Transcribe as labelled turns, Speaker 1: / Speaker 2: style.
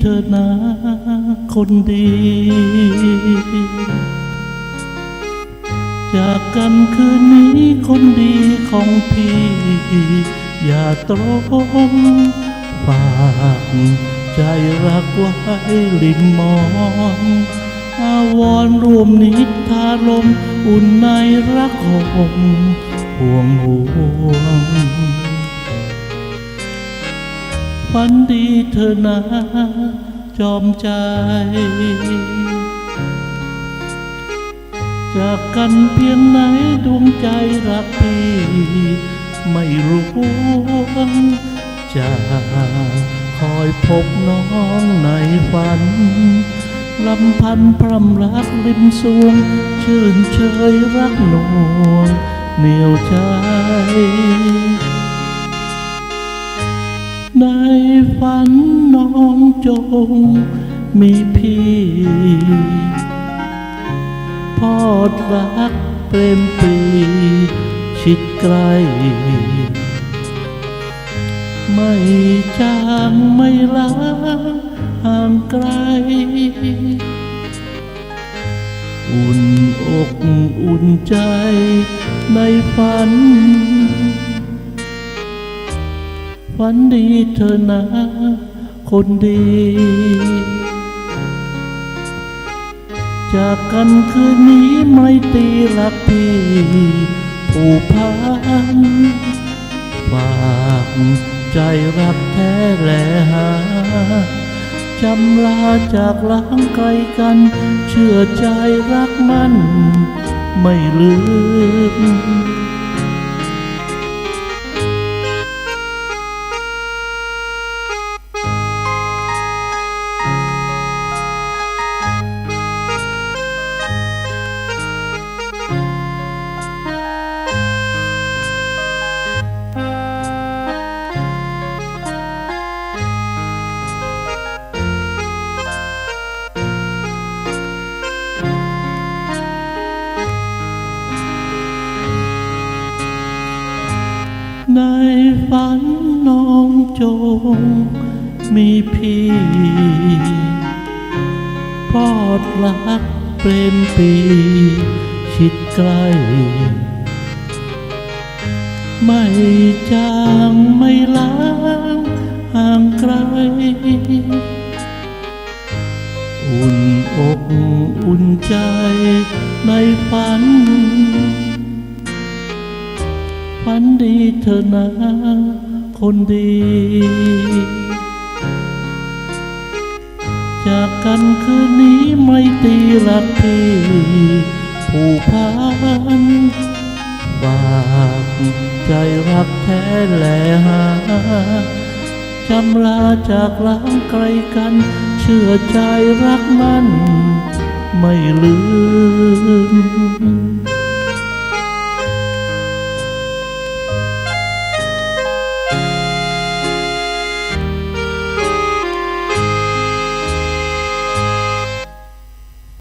Speaker 1: เธอนะคนดี จากกันคืนนี้คนดีของพี่ อย่าตรงฝากใจรักไว้ริมมอนอาวรณ์รวมนิทารม อุ่นในรักห่มห่วงห่วง ฝันดีเธอนะจอมใจ จากกันเพียงไหนดวงใจรักพี่ไม่รู้จะคอยพบน้องในฝันลำพันพรำรักริมสวง ชื่นเชยรักหน่วงเหนียวใจ องมีพี่พอดรักเปรมปรีชิดใกล้ไม่จางไม่ล้าห่างไกล อุ่นอกอุ่นใจในฝัน ฝันดีเธอนะ คนดี จากกันคืนนี้ไม่ตรีรักพี่ผู้พันฝากใจรักแท้แลหาจำลาจากล้างไกลกัน เชื่อใจรักมัน ไม่ลืม ฝันน้องจงมีพี่พอดรักเปรมปีชิดใกล้ ไม่จางไม่ล้างห่างไกล อุ่นอกอุ่นใจในฝัน ฝันดีเธอนะคนดี จากกันคืนนี้ไม่ตีรักพี่ผู้พันฝากใจรักแท้แลหาจำลาจากล้างไกลกัน เชื่อใจรักมัน ไม่ลืม